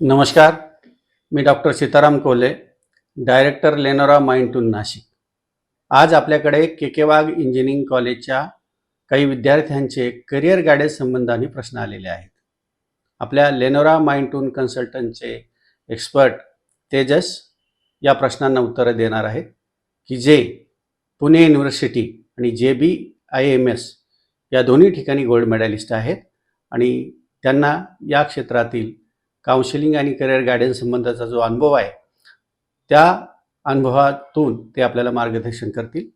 नमस्कार मी doctor Sitaram Kole director Lenora mind to Nashik. आज आपल्याकडे के के वाघ इंजिनिअरिंग कॉलेजच्या काही विद्यार्थ्यांचे करिअर गायडन्स संबंधाने प्रश्न आलेले आहेत. आपल्या लेनोरा माइंड टून कन्सल्टंटचे एक्सपर्ट तेजस या प्रश्नांना उत्तरं देणार आहेत की जे पुणे युनिव्हर्सिटी आणि जे बी आय एम एस या दोन्ही ठिकाणी गोल्ड मेडलिस्ट आहेत आणि त्यांना या क्षेत्रातील काउन्सिलिंग आणि करिअर गायडन्स संबंधाचा जो अनुभव आहे त्या अनुभवातून ते आपल्याला मार्गदर्शन करतील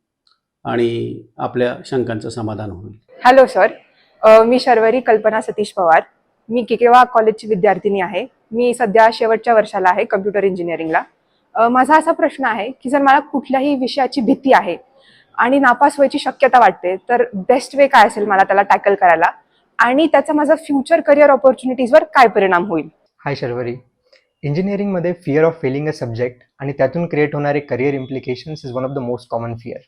आणि आपल्या शंकांचं समाधान होईल. हॅलो सर मी शर्वरी कल्पना सतीश पवार. मी किकेवा कॉलेजची विद्यार्थिनी आहे. मी सध्या शेवटच्या वर्षाला आहे कम्प्युटर इंजिनिअरिंगला माझा असा प्रश्न आहे की जर मला कुठल्याही विषयाची भीती आहे आणि नापास व्हायची शक्यता वाटते तर बेस्ट वे काय असेल मला त्याला टॅकल करायला? आणि त्याचा माझा फ्युचर करिअर ऑपॉर्च्युनिटीजवर काय परिणाम होईल? हाय शर्वरी. इंजिनिअरिंगमध्ये fear of failing a subject आणि त्यातून क्रिएट होणारे career implications is one of the most common fear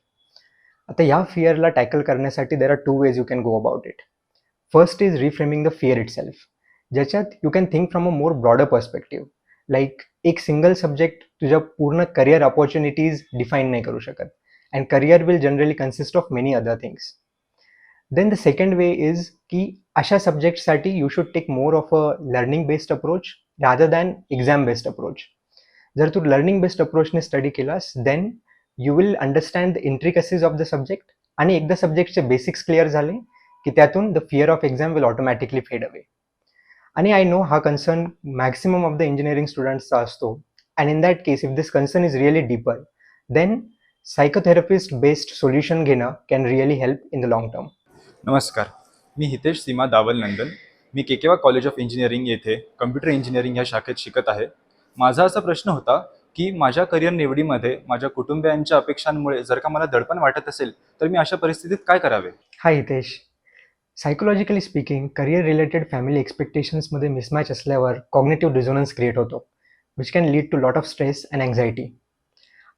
आता या फिअरला टॅकल करण्यासाठी there are two ways you can go about it first is reframing the fear itself ज्याच्यात you can think from a more broader perspective like एक single subject तुझ्या पूर्ण career opportunities define नाही करू शकत. And career will generally consist of many other things then the second way is की अशा सब्जेक्टसाठी you should take more of a learning based approach rather than exam based approach जर तू learning based अप्रोचने study केलास then you will understand the intricacies of the subject आणि एकदा सब्जेक्टचे basics clear झाले की त्यातून the fear of exam will automatically fade away आणि आय नो हा concern maximum of the engineering स्टुडंट्सचा असतो. And in that case if this concern is really deeper then psychotherapist based solution घेणं can really help in the long term नमस्कार. मी हितेश सीमा दावल नंदन मी केकेवा college of engineering येथे computer engineering ह्या शाखेत शिकत आहे. माझा असा प्रश्न होता की माझ्या करिअर निवडीमध्ये माझ्या कुटुंबियांच्या अपेक्षांमुळे जर का मला दडपण वाटत असेल तर मी अशा परिस्थितीत काय करावे? Hi Hitesh. Psychologically speaking career related family एक्सपेक्टेशन्समध्ये mismatch असल्यावर कॉग्नेटिव्ह डिझोनन्स क्रिएट होतो which can lead to lot of stress and anxiety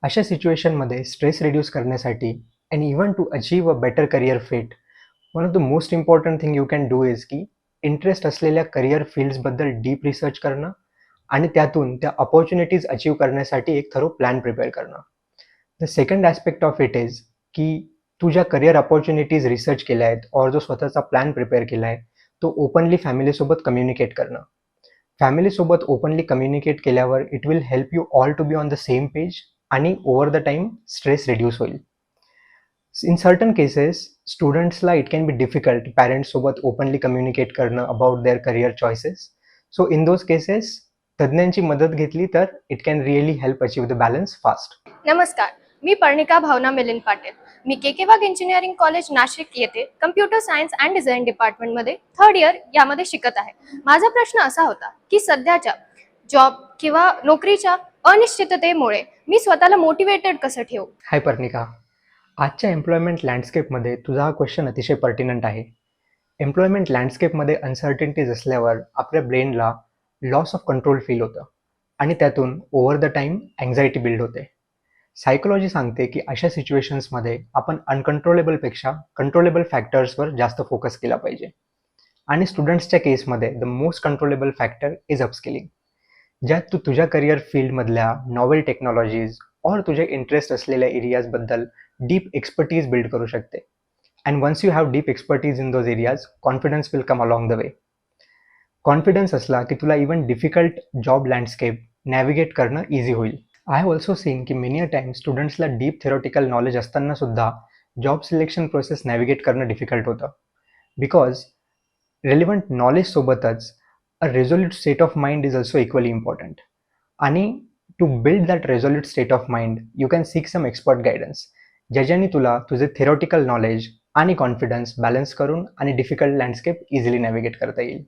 अशा सिच्युएशनमध्ये स्ट्रेस रिड्यूस करण्यासाठी and even to achieve a better career fit one of the most important thing you can do is की interest असलेल्या career फील्ड्सबद्दल deep research करणं आणि त्यातून त्या अपॉर्च्युनिटीज अचीव करण्यासाठी एक थरो प्लॅन प्रिपेअर करणं. The second aspect of it is की तू ज्या करिअर अपॉर्च्युनिटीज रिसर्च केल्या आहेत और जो स्वतःचा प्लॅन प्रिपेअर केला आहे तो ओपनली फॅमिलीसोबत कम्युनिकेट करणं. फॅमिलीसोबत ओपनली कम्युनिकेट केल्यावर it will help you all to be on the same page आणि over the time stress reduce होईल. इन सर्टन केसेस स्टुडंट्सला इट कॅन बी डिफिकल्ट पॅरेंट्ससोबत ओपनली कम्युनिकेट करणं about their career choices so in those cases तज्ज्ञांची मदत घेतली तर it can really help achieve the balance fast नमस्कार. मी पर्णिका भावना मिलिंद पाटील. मी K K Wagh engineering college Nashik येथे कम्प्युटर सायन्स अँड डिझाईन डिपार्टमेंटमध्ये थर्ड इयर यामध्ये शिकत आहे. माझा प्रश्न असा होता की सध्याच्या जॉब किंवा नोकरीच्या अनिश्चिततेमुळे मी स्वतःला मोटिवेटेड कसं ठेवू? हाय पर्णिका. आजच्या एम्प्लॉयमेंट लँडस्केपमध्ये तुझा हा क्वेश्चन अतिशय पर्टिनंट आहे. एम्प्लॉयमेंट लँडस्केपमध्ये अनसर्टिनिटीज असल्यावर आपल्या ब्रेनला लॉस ऑफ कंट्रोल फील होतं आणि त्यातून over the time anxiety build होते. सायकोलॉजी सांगते की अशा सिच्युएशन्समध्ये आपण अनकंट्रोलेबलपेक्षा कंट्रोलेबल फॅक्टर्सवर जास्त फोकस केला पाहिजे. आणि स्टुडंट्सच्या केसमध्ये the most controllable factor is upskilling ज्यात तू तुझ्या करिअर फील्डमधल्या नॉवेल टेक्नॉलॉजीज और तुझे इंटरेस्ट असलेल्या एरियाजबद्दल डीप एक्सपर्टीज बिल्ड करू शकते. And once you have deep expertise in those areas confidence will come along the way confidence असला की तुला even difficult job landscape navigate करणं इझी होईल. आय हॅव ऑल्सो सीन की मेनी अ टाइम स्टुडंट्सला deep theoretical knowledge असताना सुद्धा job selection process navigate करणं डिफिकल्ट होतं. Because relevant नॉलेजसोबतच a resolute state of mind is also equally important आणि to build that resolute state of mind you can seek some expert guidance ज्याच्याने तुला तुझे theoretical knowledge आणि confidence balance करून आणि difficult landscape easily navigate करता येईल.